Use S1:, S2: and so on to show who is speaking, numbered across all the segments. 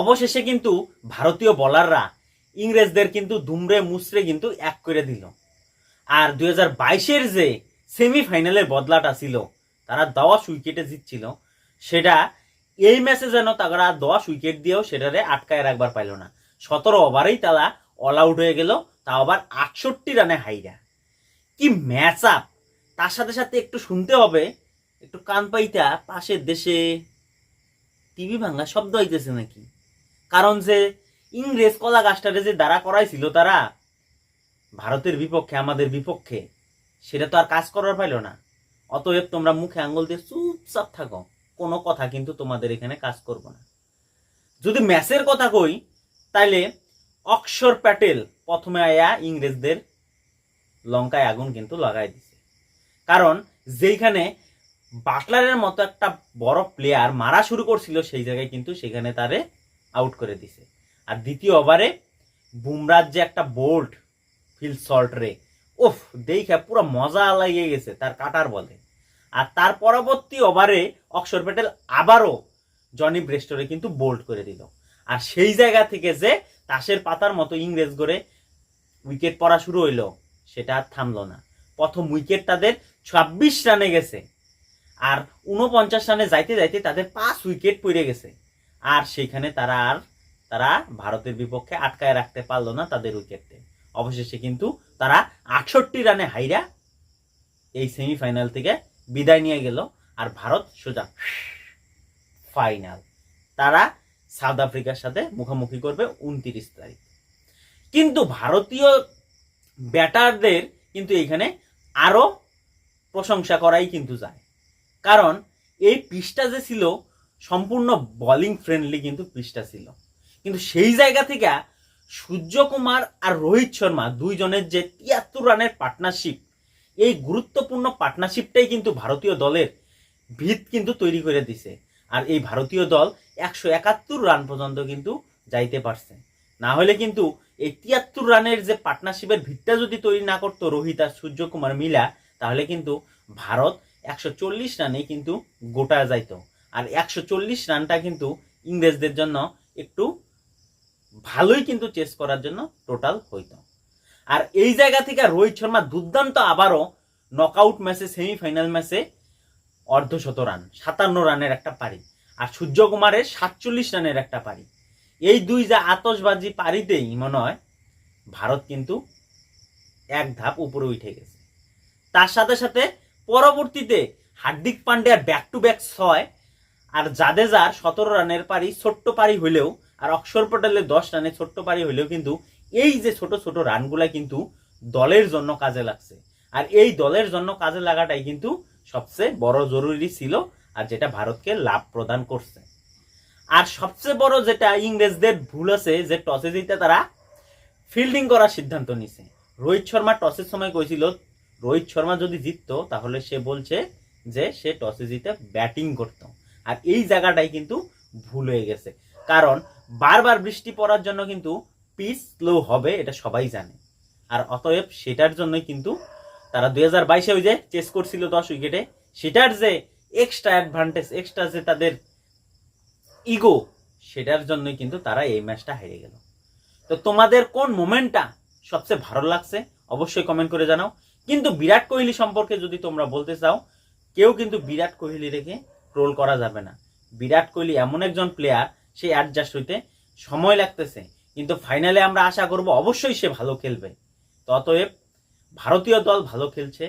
S1: অবশেষে কিন্তু ভারতীয় বলাররা ইংরেজদের কিন্তু দুমড়ে মুচড়ে কিন্তু এক করে দিল। আর দুই হাজার বাইশের যে সেমিফাইনালের বদলাটা ছিল, তারা দশ উইকেটে জিতছিল, সেটা এই ম্যাচে যেন তারা দশ উইকেট দিয়েও সেটারে আটকায় রাখবার পাইল না। সতেরো ওভারেই তারা অল আউট হয়ে গেল, তাও আবার আটষট্টি রানে হাইরা। কি ম্যাচ আপ তার সাথে সাথে একটু শুনতে হবে, একটু কান পাইতা পাশের দেশে টিভি ভাঙা শব্দ হইতেছে নাকি? কারণ যে ইংরেজ কলা গাছটারে যে দাঁড়া করাইছিল তারা, ভারতের বিপক্ষে, আমাদের বিপক্ষে, সেটা তো আর কাজ করার পাইল না। অতএব তোমরা মুখে আঙ্গুল দিয়ে চুপচাপ থাকো, কোনো কথা কিন্তু তোমাদের এখানে কাজ করব না। যদি ম্যাচের কথা কই, তাইলে অক্ষর প্যাটেল প্রথমে আয়া ইংরেজদের লঙ্কায় আগুন কিন্তু লাগাই দিছে। কারণ যেইখানে বাটলারের মতো একটা বড় প্লেয়ার মারা শুরু করছিল, সেই জায়গায় কিন্তু সেখানে তারে আউট করে দিছে। আর দ্বিতীয় ওভারে বুমরার যে একটা বোল্ট ফিল শর্ট রে, উফ, দেখে পুরো মজা লাগিয়ে গেছে তার কাটার বলে। আর তার পরবর্তী ওভারে অক্ষর প্যাটেল আবারও জনি ব্রেস্টরে কিন্তু বোল্ড করে দিল। আর সেই জায়গা থেকে যে তাসের পাতার মতো ইংরেজ গড়ে উইকেট পড়া শুরু হইল, সেটা আর থামলো না। প্রথম উইকেট তাদের ছাব্বিশ রানে গেছে। আর উনপঞ্চাশ রানে যাইতে যাইতে তাদের পাঁচ উইকেট পড়ে গেছে। আর সেখানে তারা আর, তারা ভারতের বিপক্ষে আটকায় রাখতে পারল না তাদের উইকেটে। অবশেষে কিন্তু তারা আটষট্টি রানে হাইরা এই সেমিফাইনাল থেকে বিদায় নিয়ে গেল আর ভারত সোজা ফাইনাল। তারা সাউথ আফ্রিকার সাথে মুখোমুখি করবে উনত্রিশ তারিখ। কিন্তু ভারতীয় ব্যাটারদের কিন্তু এখানে আরও প্রশংসা করাই কিন্তু যায়। কারণ এই পিচটা যে ছিল সম্পূর্ণ বোলিং ফ্রেন্ডলি কিন্তু পিচটা ছিল। কিন্তু সেই জায়গা থেকে সূর্যকুমার আর রোহিত শর্মা দুইজনের যে তিয়াত্তর রানের পার্টনারশিপ এই গুরুত্বপূর্ণ পার্টনারশিপটাই কিন্তু ভারতীয় দলের ভিত কিন্তু তৈরি করে দিছে। আর এই ভারতীয় দল একশো একাত্তর রান পর্যন্ত কিন্তু যাইতে পারছে। না হলে কিন্তু এই তিয়াত্তর রানের যে পার্টনারশিপের ভিতটা যদি তৈরি না করতো রোহিত আর সূর্যকুমার মিলা, তাহলে কিন্তু ভারত একশো চল্লিশ রানে কিন্তু গোটা যাইতো। আর একশো চল্লিশ রানটা কিন্তু ইংরেজদের জন্য একটু ভালোই কিন্তু চেস করার জন্য টোটাল হইত। আর এই জায়গা থেকে রোহিত শর্মা দুর্দান্ত আবারও নকআউট ম্যাচে সেমিফাইনাল ম্যাচে অর্ধশত রান সাতান্ন রানের একটা পারি। আর সূর্যকুমারের সাতচল্লিশ রানের একটা পারি। এই দুই যা আতসবাজি পারিতেই মনে হয় ভারত কিন্তু এক ধাপ উপরে উঠে গেছে। তার সাথে সাথে পরবর্তীতে হার্দিক পান্ডিয়ার ব্যাক টু ব্যাক ছয় আর জাদেজার সতেরো রানের পারি, ছোট্ট পারি হইলেও, আর অক্ষর পটেলের দশ রানে ছোট্ট পারি হইলেও কিন্তু এই যে ছোট ছোট রানগুলা কিন্তু দলের জন্য কাজে লাগছে। আর এই দলের জন্য কাজে লাগাটাই কিন্তু সবচেয়ে বড় জরুরি ছিল আর যেটা ভারতকে লাভ প্রদান করছে। আর সবচেয়ে বড় যেটা ইংরেজদের ভুল আছে, যে টসে জিতে তারা ফিল্ডিং করার সিদ্ধান্ত নিছে। রোহিত শর্মা টসের সময় কইছিল, রোহিত শর্মা যদি জিততো, তাহলে সে বলছে যে সে টসে জিতে ব্যাটিং করতো। আর এই জায়গাটাই কিন্তু ভুল হয়ে গেছে। কারণ বারবার বৃষ্টি পড়ার জন্য কিন্তু পিচ স্লো হবে, এটা সবাই জানে। আর অতএব সেটার জন্যই কিন্তু তারা দুই হাজার বাইশে ওই যে চেস করছিল দশ উইকেটে সেটার যে এক্সট্রা অ্যাডভান্টেজ এক্সট্রা যে তাদের ইগো সেটার জন্যই কিন্তু তারা এই ম্যাচটা হেরে গেল। তো তোমাদের কোন মোমেন্টটা সবচেয়ে ভালো লাগছে, অবশ্যই কমেন্ট করে জানাও। কিন্তু বিরাট কোহলি সম্পর্কে যদি তোমরা বলতে চাও, কেউ কিন্তু বিরাট কোহলি রেখে ট্রোল করা যাবে না। বিরাট কোহলি এমন একজন প্লেয়ার সে অ্যাডজাস্ট হইতে সময় লাগতেছে। কিন্তু ফাইনালে আমরা আশা করব অবশ্যই সে ভালো খেলবে। তো অতএব ভারতীয় দল ভালো খেলছে,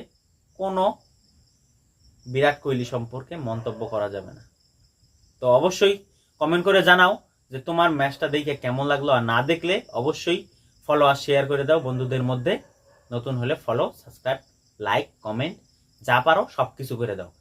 S1: কোনো বিরাট কোহলি সম্পর্কে মন্তব্য করা যাবে না। তো অবশ্যই কমেন্ট করে জানাও যে তোমার ম্যাচটা দেখে কেমন লাগল, আর না দেখলে অবশ্যই ফলো আর শেয়ার করে দাও। বন্ধুদের মধ্যে নতুন হলে ফলো সাবস্ক্রাইব লাইক কমেন্ট যা পারো সব কিছু করে দাও।